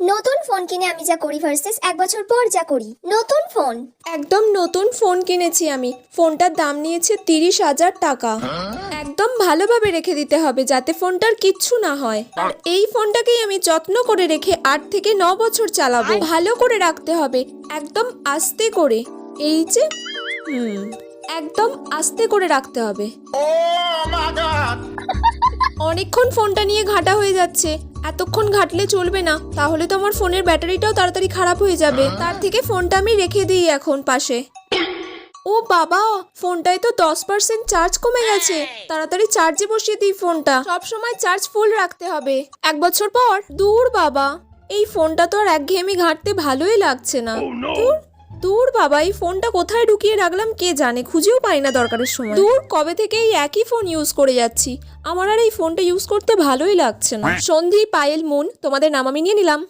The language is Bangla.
নতুন ফোন কিনে আমি যা করি ভার্সেস এক বছর পর যা করি। নতুন ফোন। একদম নতুন ফোন কিনেছি আমি। ফোনটার দাম নিয়েছে তিরিশ হাজার টাকা। একদম ভালোভাবে রেখে দিতে হবে যাতে ফোনটার কিচ্ছু না হয়। আর এই ফোনটাকেই আমি যত্ন করে রেখে আট থেকে ন বছর চালাবো। ভালো করে রাখতে হবে। একদম আস্তে করে। এই যে হুম একদম আস্তে করে রাখতে হবে। অনেকক্ষণ ফোনটা নিয়ে ঘাটা হয়ে যাচ্ছে। এতক্ষণ ঘাটলে চলবে না তাহলে তো আমার ফোনের ব্যাটারিটাও তাড়াতাড়ি খারাপ হয়ে যাবে। তার থেকে ফোনটা আমি রেখে দিই এখন পাশে। ও বাবা ফোনটায় তো দশ পার্সেন্ট চার্জ কমে গেছে। তাড়াতাড়ি চার্জে বসিয়ে দিই ফোনটা। সব সময় চার্জ ফুল রাখতে হবে। এক বছর পর দূর বাবা। এই ফোনটা তো আর একঘেয়েমি ঘাঁটতে ভালোই লাগছে না। দূর। দূর বাবা এই ফোনটা কোথায় ঢুকিয়ে রাখলাম কে জানে খুঁজেও পাই না দরকারের সময়। দূর কবে থেকে এই একই ফোন ইউজ করে যাচ্ছি। আমার আর এই ফোনটা ইউজ করতে ভালোই লাগছে না। সন্ধি পায়েল মুন তোমাদের নাম আমি নিয়ে নিলাম।